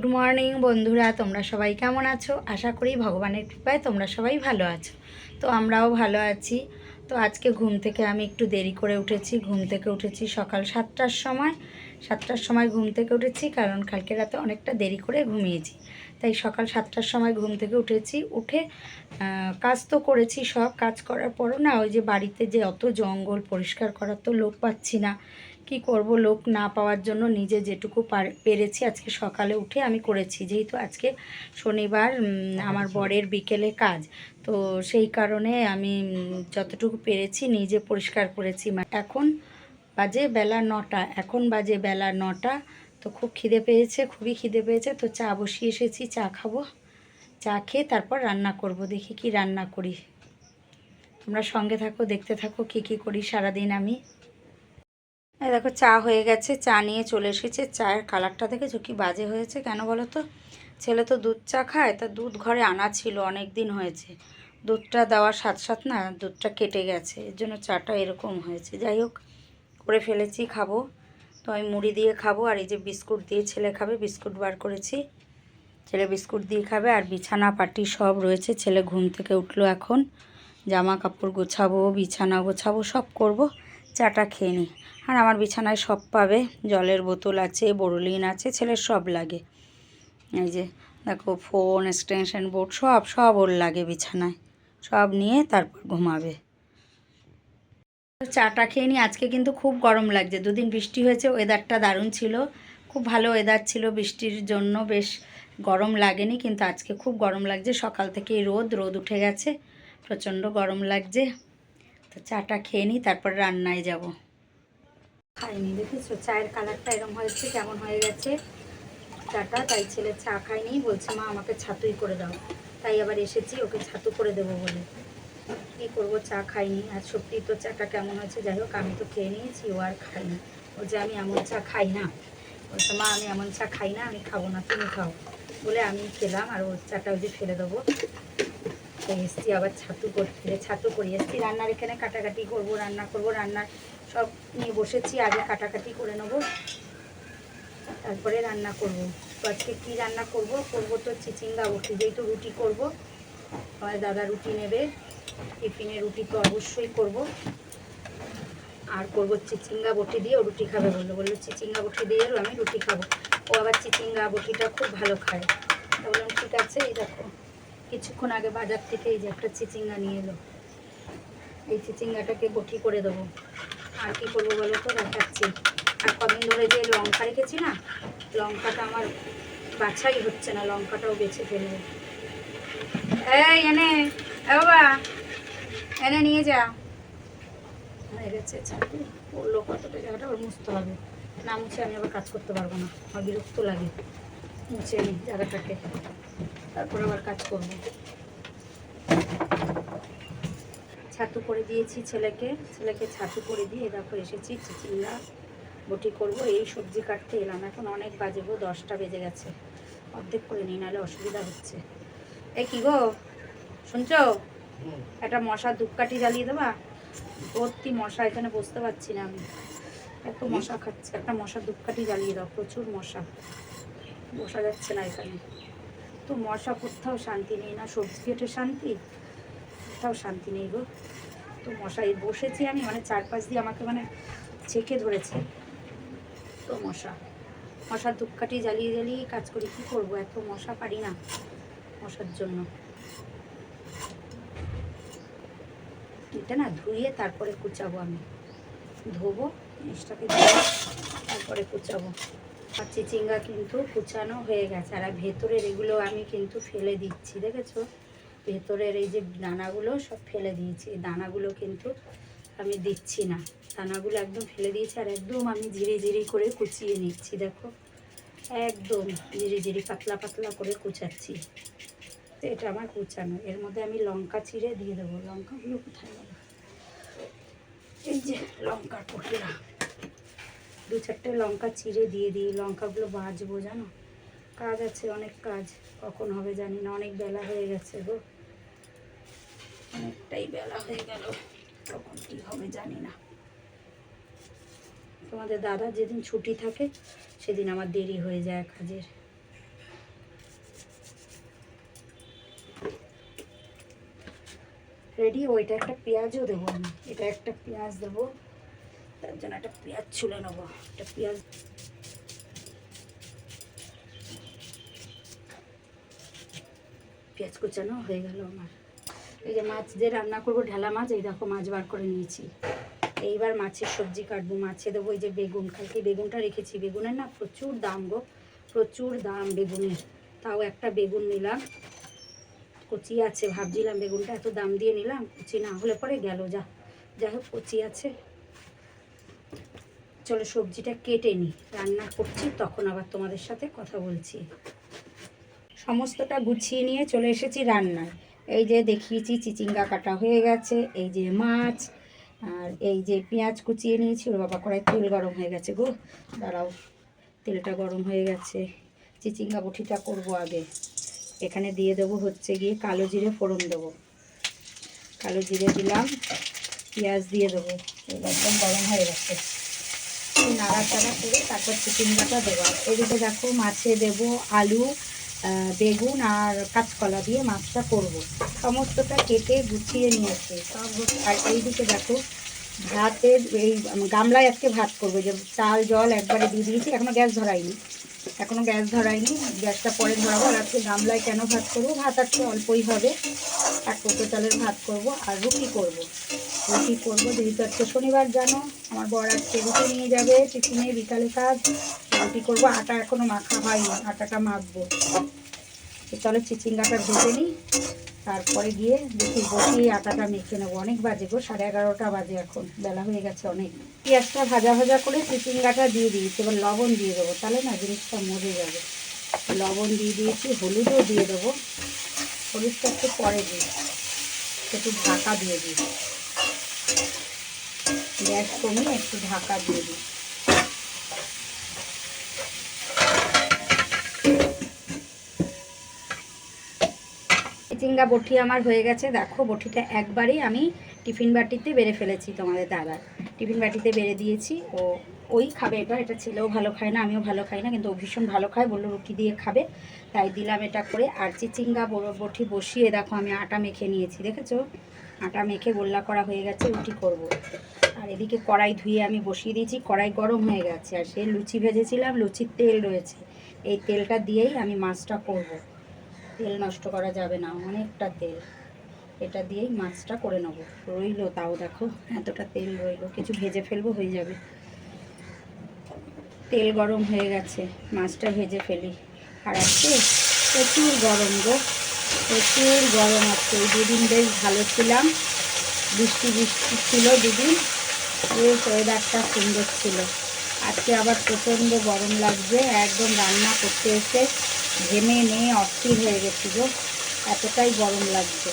Good morning বন্ধুরা, তোমরা সবাই কেমন আছো? আশা করি ভগবানের কৃপায় তোমরা সবাই ভালো আছো। তো আমরাও ভালো আছি। তো আজকে ঘুম থেকে আমি একটু দেরি করে উঠেছি। ঘুম থেকে উঠেছি সকাল সাতটার সময়। সাতটার সময় ঘুম থেকে উঠেছি কারণ কালকে রাতে অনেকটা দেরি করে ঘুমিয়েছি। তাই সকাল সাতটার সময় ঘুম থেকে উঠেছি। উঠে কাজ তো করেছি সব। কাজ করার পরও না ওই যে বাড়িতে যে অত জঙ্গল, পরিষ্কার করার তো লোক পাচ্ছি না। কি করব লোক না পাওয়ার জন্য নিজে যেটুকু পার- পেরেছি আজকে সকালে উঠে আমি করেছি। যেহেতু আজকে শনিবার আমার বরের বিকেলে কাজ। তো সেই কারণে আমি যতটুকু পেরেছি নিজে পরিষ্কার করেছি। এখন বাজে বেলা নটা। এখন বাজে বেলা নটা। তো খুব খিদে পেয়েছে খুবই খিদে পেয়েছে। তো চা বসিয়ে এসেছি চা খাব। চা খেয়ে তারপর রান্না করব। দেখি কি রান্না করি। তোমরা সঙ্গে থাকো দেখতে থাকো কি কি করি সারাদিন আমি। দেখো, চা হয়ে গেছে, চা নিয়ে চলে এসেছে। চায়ের কালারটা দেখেছ কি বাজে হয়েছে কেন বলো তো? ছেলে তো দুধ চা খায়, তা দুধ ঘরে আনা ছিল, অনেক দিন হয়েছে। দুধটা দেওয়ার সাথ সাথ না দুধটা কেটে গেছে, এর জন্য চাটা এরকম হয়েছে। যাই হোক, করে ফেলেছি, খাব। তো আমি মুড়ি দিয়ে খাব, আর এই যে বিস্কুট দিয়ে ছেলে খাবে, বিস্কুট বার করেছি। ছেলে বিস্কুট দিয়ে খাবে, আর বিছানা পাটি সব রয়েছে। ছেলে ঘুম থেকে উঠল এখন। জামা কাপড় গোছাবো, বিছানা গোছাবো, সব করব। চাটা খেয়ে নিই আর আমার বিছানায় সব পাবে। জলের বোতল আছে, বোরলিন আছে, ছেলের সব লাগে। এই যে, দেখো, ফোন, এক্সটেনশন বোর্ড, সব সব ওর লাগে বিছানায়। সব নিয়ে তারপর ঘুমাবে। চাটা খেয়ে নিই আজকে কিন্তু খুব গরম লাগছে। দুদিন বৃষ্টি হয়েছে ওয়েদারটা দারুণ ছিল। খুব ভালো ওয়েদার ছিল বৃষ্টির জন্য, বেশ গরম লাগেনি, কিন্তু আজকে খুব গরম লাগছে। সকাল থেকে রোদ রোদ উঠে গেছে। প্রচণ্ড গরম লাগছে। তো চাটা খেয়ে নিই, তারপর রান্নায় যাব। খাইনি, দেখেছ? চায়ের কালারটা এরকম হয়েছে, কেমন হয়ে গেছে? চাটা, তাই ছেলে চা খায়নি, বলছে, মা, আমাকে ছাতুই করে দাও। তাই আবার এসেছি, ওকে ছাতু করে দেবো বলে। কী করব, চা খাইনি। আর সত্যি তো চাটা কেমন হয়েছে, যাই হোক, আমি তো খেয়ে নিয়েছি, ও আর খাইনি ও যে, আমি এমন চা খাই না। বলছে, মা, আমি এমন চা খাই না, আমি খাব না, তুমি খাও। বলে আমি খেলাম, আর ওর চাটা ওই যে ফেলে দেবো। তো এসছি, আবার ছাতু করতে ছাতু করি। এসছি, রান্নার এখানে কাটাকাটি করব, রান্না করব, রান্নার সব নিয়ে বসেছি, আগে কাটাকাটি করে নেব। তারপরে রান্না করব। তো আজকে কী রান্না করব? করব তো চিচিঙ্গা বটি, যেহেতু রুটি করব, আমার দাদা রুটি নেবে, টিফিনে রুটি তো অবশ্যই করব। আর করব চিচিঙ্গা বটি দিয়ে ও রুটি খাবে বলল। বলল, চিচিঙ্গা বটি দিয়ে আমি রুটি খাব। ও আবার চিচিঙ্গা বটিটা খুব ভালো খায়। তা বললাম, ঠিক আছে, এই দেখো। কিছুক্ষণ আগে বাজার থেকে এই যে একটা চিচিঙ্গা নিয়ে এলো। এই চিচিঙ্গাটাকে বটি করে দেবো। আর কি করব বলো তো? দেখাচ্ছি। আর কদিন ধরে যে লঙ্কা রেখেছি না, লঙ্কাটা আমার বাছাই হচ্ছে না, লঙ্কাটাও বেছে ফেলব। এই, এনে বাবা, এনে নিয়ে যা। হয়ে গেছে ছাড়ি পড়ল কতটা জায়গাটা ওর মুছতে হবে। না মুছে আমি আবার কাজ করতে পারব না। আমার বিরক্ত লাগে। মুছে নিই জায়গাটাকে। তারপর আবার কাজ করব। ছাতু করে দিয়েছি ছেলেকে। ছেলেকে ছাতু করে দিয়ে দেখো এসেছি চিচিঙ্গা বটি করব। এই সবজি কাটতে এলাম। এখন অনেক বাজে গো, দশটা বেজে গেছে। অর্ধেক করে নিই, নাহলে অসুবিধা হচ্ছে। এই কি গো? শুনছ? একটা মশা ধূপকাঠি জ্বালিয়ে দেবা? ভর্তি মশা, এখানে বসতে পারছি না আমি। এত মশা খাচ্ছে, একটা মশা ধূপকাঠি জ্বালিয়ে দাও, প্রচুর মশা। বসা যাচ্ছে না এখানে। তো মশা কোথাও শান্তি নেই না, সবজি কেটে শান্তি? কোথাও শান্তি নেই গো। তো মশাই, বসেছি আমি মানে চারপাশ দিয়ে আমাকে মানে ছেঁকে ধরেছে। তো মশা, মশার ধূপকাঠি জ্বালিয়ে জ্বালিয়ে কাজ করি, কী করব? এত মশা পারি না মশার জন্য। এটা না ধুয়ে তারপরে কুচাবো আমি। ধোবো, জিনিসটাকে তারপরে কুচাবো। চিচিঙ্গা কিন্তু কুচানো হয়ে গেছে। আর ভেতরের এগুলো আমি কিন্তু ফেলে দিচ্ছি, দেখেছ? ভেতরের এই যে দানাগুলো সব ফেলে দিয়েছি। দানাগুলো কিন্তু আমি দিচ্ছি না। দানাগুলো একদম ফেলে দিয়েছি আর একদম আমি ঝিরি ঝিরি করে কুচিয়ে নিচ্ছি, দেখো? একদম ঝিরি ঝিরি পাতলা পাতলা করে কুচাচ্ছি। তো এটা আমার কুচানো। এর মধ্যে আমি লঙ্কা চিড়ে দিয়ে দেবো। লঙ্কাগুলো কোথায় এই যে লঙ্কার পটলা দু চারটে লঙ্কা চিড়ে দিয়ে দিই, লঙ্কাগুলো বাজবো জানো? কাজ আছে, অনেক কাজ। কখন হবে জানি না, অনেক বেলা হয়ে গেছে গো। অনেকটাই বেলা হয়ে গেল, কখন কি হবে জানি না। তোমাদের দাদা যেদিন ছুটি থাকে, সেদিন আমার দেরি হয়ে যায় কাজের। রেডি ওইটা একটা পেঁয়াজও দেবো আমি। এটা একটা পেঁয়াজ দেবো। তার জন্য একটা পেঁয়াজ ছুলে নেব, একটা পেঁয়াজ। পেঁয়াজ কুচানো হয়ে গেল আমার। এই যে মাছ দিয়ে রান্না করব, ঢেলা মাছ, এই দেখো মাছ বার করে নিয়েছি। এইবার মাছের সবজি কাটবো, মাছে দেবো এই যে বেগুন। কালকে বেগুনটা রেখেছি, বেগুনের না প্রচুর দাম গো, প্রচুর দাম বেগুনের। তাও একটা বেগুন নিলাম, কচি আছে, ভাবছিলাম বেগুনটা এত দাম দিয়ে নিলাম, কচি না হলে পরে গেল, যা, যাই হোক কচি আছে। চলো সবজিটা কেটে নিই। রান্না করছি, তখন আবার তোমাদের সাথে কথা বলছি। সমস্তটা গুছিয়ে নিয়ে চলে এসেছি রান্নায়। এই যে দেখিয়েছি, চিচিঙ্গা কাটা হয়ে গেছে, এই যে মাছ, আর এই যে পেঁয়াজ কুচিয়ে নিয়েছি, ওর বাবা কড়াই তেল গরম হয়ে গেছে গো। দাঁড়াও, তেলটা গরম হয়ে গেছে। চিচিঙ্গা বটিটা করব আগে। এখানে দিয়ে দেবো হচ্ছে গিয়ে কালো জিরে ফোড়ন দেবো। কালো জিরে দিলাম, পেঁয়াজ দিয়ে দেবো। একদম গরম হয়ে গেছে। নাড়াচাড়া করে তারপর চিচিঙ্গাটা দেবো। এদিকে দেখো মাছে দেব আলু বেগুন আর কাঁচকলা দিয়ে মাছটা করব। সমস্তটা কেটে গুছিয়ে নিয়েছে। সব আর এইদিকে দেখো ভাতের এই, গামলায় আজকে ভাত করব। যে চাল, জল একবারে দিয়ে দিয়েছি, এখনও গ্যাস ধরাইনি এখনও গ্যাস ধরাইনি গ্যাসটা পরে ধরাবো। আর আজকে গামলায় কেন ভাত করব? ভাত আজকে অল্পই হবে। এক কোটো চালের ভাত করব। আর রুটি করব। রুটি করব। যেহেতু আজকে শনিবার, জানো, আমার বর আজকে রুটি নিয়ে যাবে টিফিনে বিকালে কাজ। রুটি করব। আটা এখনও মাখা হয়নি। আটাটা মাখবো। চলো চিচিঙ্গাটা ভেজে নিই। তারপরে গিয়ে দেখি বসিয়ে আটাটা মেখে নেব। অনেক বাজে গো, সাড়ে এগারোটা বাজে এখন, বেলা হয়ে গেছে অনেক। পেঁয়াজটা ভাজা ভাজা করে চিচিঙ্গাটা দিয়ে দিয়েছি, এবার লবণ দিয়ে দেবো। তাহলে না জিনিসটা মজে যাবে। লবণ দিয়ে দিয়েছি, হলুদও দিয়ে দেবো। হলুদটা একটু পরে দিই, একটু ঢাকা দিয়ে দিই। গ্যাস কমিয়ে একটু ঢাকা দিয়ে দিই। চিচিঙ্গা বটি আমার হয়ে গেছে। দেখো, বটিটা একবারেই আমি টিফিন বাটিতে বেড়ে ফেলেছি তোমাদের দাদা টিফিন বাটিতে বেড়ে দিয়েছি। ও, ওই খাবে এটা এটা ছেলেও ভালো খায় না, আমিও ভালো খাই না, কিন্তু ও ভীষণ ভালো খায়। বলল রুটি দিয়ে খাবে, তাই দিলাম এটা করে। আর চিচিঙ্গা বটি বসিয়ে দেখো, আমি আটা মেখে নিয়েছি। দেখেছ? আটা মেখে গোল্লা করা হয়ে গেছে, রুটি করব। আর এদিকে কড়াই ধুয়ে আমি বসিয়ে দিয়েছি। কড়াই গরম হয়ে গেছে। আর সে লুচি ভেজেছিলাম, লুচির তেল রয়েছে। এই তেলটা দিয়েই আমি মাছটা করব। তেল নষ্ট করা যাবে না, অনেকটা তেল। এটা দিয়েই মাছটা করে নেব। রইল তাও দেখো, এতটা তেল রইল। কিছু ভেজে ফেলব, হয়ে যাবে। তেল গরম হয়ে গেছে, মাছটা ভেজে ফেলি। আর আজকে প্রচুর গরম গো, প্রচুর গরম আছে এই দুদিন বেশ ভালো ছিলাম, বৃষ্টি বৃষ্টি ছিল দুদিন, বেশ ওয়েদারটা সুন্দর ছিল। আজকে আবার প্রচণ্ড গরম লাগছে, একদম রান্না করতে এসে ঘেমে নিয়ে অস্থির হয়ে গেছি গো। এতটাই গরম লাগছে।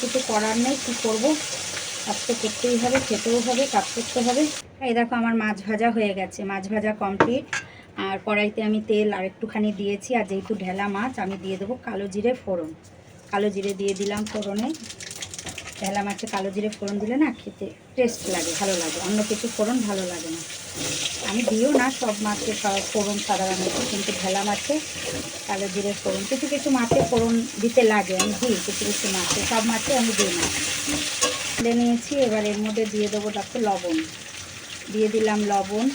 কিছু করার নেই, কী করব? কাজ তো করতেই হবে, খেতেও হবে, কাজ করতে হবে। এই দেখো আমার মাছ ভাজা হয়ে গেছে, মাছ ভাজা কমপ্লিট আর কড়াইতে আমি তেল আর একটুখানি দিয়েছি, আর যেহেতু ঢেলা মাছ, আমি দিয়ে দেবো কালো জিরে ফোড়ন। কালো জিরে দিয়ে দিলাম ফোড়নে। ঢেলা মাছে কালো জিরে ফোড়ন দিলে না খেতে টেস্ট লাগে, ভালো লাগে। অন্য কিছু ফোড়ন ভালো লাগে না। আমি দিও না সব মাছে, সব ফোড়ন সাধারণত কিন্তু ঢেলা মাছে কালো জিরে ফোড়ন। কিছু কিছু মাছে ফোড়ন দিতে লাগে, আমি দিই, কিছু কিছু মাছে। সব মাছে আমি দিই না। তুলে নিয়েছি, এবার এর মধ্যে দিয়ে দেবো দেখো লবণ। দিয়ে দিলাম লবণ,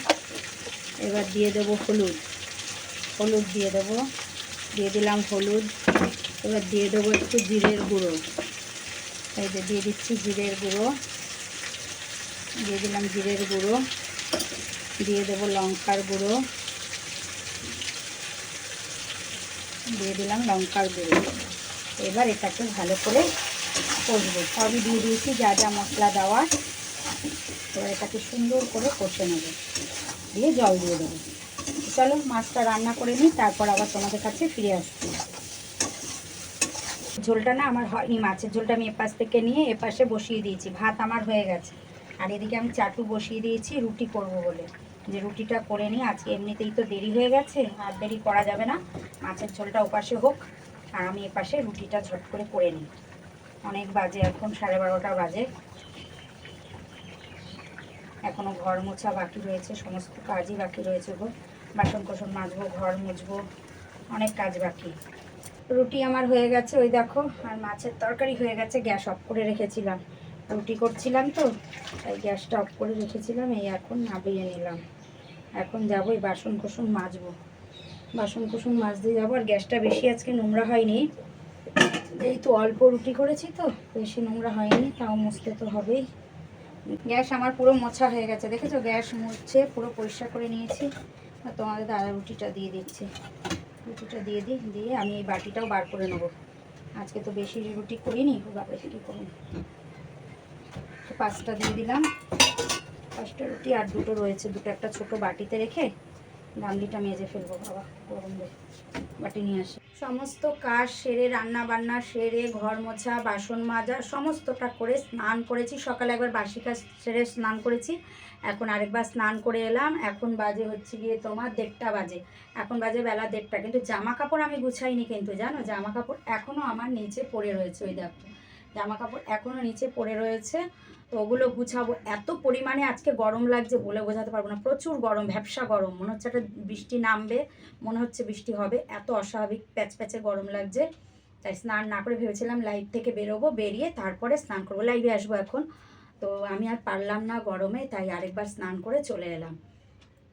এবার দিয়ে দেবো হলুদ। হলুদ দিয়ে দেবো, দিয়ে দিলাম হলুদ, এবার দিয়ে দেবো একটু জিরের গুঁড়ো। এই যে দিয়ে দিচ্ছি জিরের গুঁড়ো। দিয়ে দিলাম জিরের গুঁড়ো। দিয়ে দেবো লঙ্কার গুঁড়ো। দিয়ে দিলাম লঙ্কার গুঁড়ো। এবার এটাকে ভালো করে কষবো। সবই দিয়ে দিয়েছি, যা যা মশলা দেওয়ার এবার এটাকে সুন্দর করে কষে নেব। দিয়ে জল দিয়ে দেবো। চলো, মাছটা রান্না করে নিই, তারপর আবার তোমাদের কাছে ফিরে আসছি। ঝোলটা না আমার হয়নি মাছের ঝোলটা আমি এপাশ থেকে নিয়ে এপাশে বসিয়ে দিয়েছি। ভাত আমার হয়ে গেছে। আর এদিকে আমি চাটু বসিয়ে দিয়েছি, রুটি করব বলে। যে রুটিটা করে নিই, আজকে এমনিতেই তো দেরি হয়ে গেছে, আর দেরি করা যাবে না। মাছের ঝোলটা ওপাশে হোক, আর আমি এপাশে রুটিটা ঝট করে করে নিই। অনেক বাজে এখন, সাড়ে বারোটা বাজে। এখনও ঘর মোছা বাকি রয়েছে, সমস্ত কাজই বাকি রয়েছে গো। বাসন কোসন মাজবো, ঘর মুছবো, অনেক কাজ বাকি। রুটি আমার হয়ে গেছে, ওই দেখো, আর মাছের তরকারি হয়ে গেছে, গ্যাস অফ করে রেখেছিলাম। রুটি করছিলাম তো, তাই গ্যাসটা অফ করে রেখেছিলাম, এই এখন নাবিয়ে নিলাম। এখন যাব, এই বাসন কুসন মাজবো। বাসন কুসন মাজতে যাব, আর গ্যাসটা বেশি আজকে নোংরা হয়নি। এই তো অল্প রুটি করেছি তো, বেশি নোংরা হয়নি, তাও মুছতে তো হবেই। গ্যাস আমার পুরো মোছা হয়ে গেছে, দেখেছ? গ্যাস মুছছে পুরো পরিষ্কার করে নিয়েছি। আর তোমাদের দাদা রুটিটা দিয়ে দিচ্ছে। রুটিটা দিয়ে দিই, দিয়ে আমি এই বাটিটাও বার করে নেব। আজকে তো বেশি রুটি করিনি বাপরে করে করুন তো পাঁচটা দিয়ে দিলাম। পাঁচটা রুটি আর দুটো রয়েছে, দুটো একটা ছোট বাটিতে রেখে গামলিটা মেজে ফেলব বাবা, গরম বাটি নিয়ে আসি। সমস্ত কাজ সেরে রান্না বান্না সেরে, ঘর মোছা, বাসন মাজা, সমস্তটা করে স্নান করেছি। সকালে একবার বাসি কাজ সেরে স্নান করেছি। এখন আরেকবার স্নান করে এলাম। এখন বাজে হচ্ছে গিয়ে তোমার দেড়টা বাজে। এখন বাজে বেলা দেড়টা। কিন্তু জামা কাপড় আমি গুছাইনি কিন্তু, জানো? জামা কাপড় এখনও আমার নিচে পড়ে রয়েছে, ওই দেখো। জামা কাপড় এখনও নিচে পড়ে রয়েছে। তো ওগুলো গুছাবো। এত পরিমাণে আজকে গরম লাগছে বলে বোঝাতে পারব না। প্রচুর গরম, ভ্যাবসা গরম। মনে হচ্ছে একটা বৃষ্টি নামবে, মনে হচ্ছে বৃষ্টি হবে। এত অস্বাভাবিক প্যাচ প্যাচে গরম লাগছে। তাই স্নান না করে ভেবেছিলাম লাইভ থেকে বেরোবো, বেরিয়ে তারপরে স্নান করব। লাইভে আসব এখন। তো আমি আর পারলাম না গরমে, তাই আরেকবার স্নান করে চলে এলাম।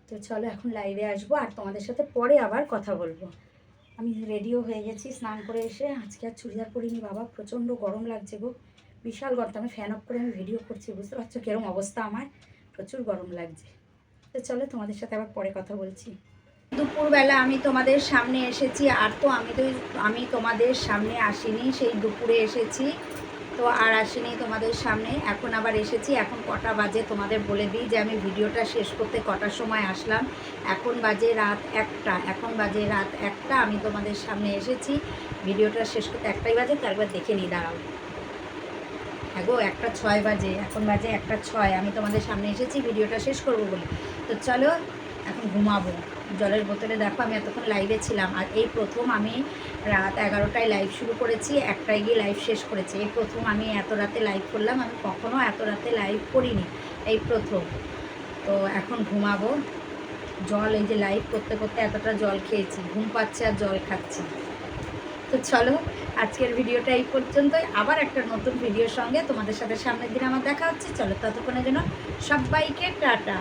তো চলো এখন লাইভে আসব। আর তোমাদের সাথে পরে আবার কথা বলব। আমি রেডিও হয়ে গেছি, স্নান করে এসে আজকে আর চুড়িদার পরিনি বাবা, প্রচণ্ড গরম লাগছে গো। বিশাল গরম আমি ফ্যান অফ করে আমি ভিডিও করছি, বুঝতে পারছ কেরম অবস্থা আমার? প্রচুর গরম লাগছে। তো চলো তোমাদের সাথে আবার পরে কথা বলছি। দুপুরবেলা আমি তোমাদের সামনে এসেছি, আর তো আমি তো, আমি তোমাদের সামনে আসিনি, সেই দুপুরে এসেছি। তো আর আসিনি তোমাদের সামনে। এখন আবার এসেছি। এখন কটা বাজে তোমাদের বলে দিই যে আমি ভিডিওটা শেষ করতে কটার সময় আসলাম। এখন বাজে রাত একটা। এখন বাজে রাত একটা। আমি তোমাদের সামনে এসেছি। ভিডিওটা শেষ করতে একটাই বাজে, তো একবার দেখে নিই, দাঁড়াও। হ্যাঁ গো, একটা ছয় বাজে। এখন বাজে একটা ছয়। আমি তোমাদের সামনে এসেছি, ভিডিওটা শেষ করব বলে। তো চলো, এখন ঘুমাবো। জলের বোতলে দেখো আমি এতক্ষণ লাইভে ছিলাম। আর এই প্রথম আমি রাত এগারোটায় লাইভ শুরু করেছি, একটায় গিয়ে লাইভ শেষ করেছি। এই প্রথম আমি এত রাতে লাইভ করলাম, আমি কখনও এত রাতে লাইভ করিনি। এই প্রথম। তো এখন ঘুমাবো। জল, এই যে লাইভ করতে করতে এতটা জল খেয়েছি। ঘুম পাচ্ছে আর জল খাচ্ছি। তো চলো, আজকের ভিডিওটা এই পর্যন্তই। আবার একটা নতুন ভিডিওর সঙ্গে তোমাদের সাথে সামনের দিন আমার দেখা হচ্ছে। চলো ততক্ষণের জন্য সবাইকে টাটা।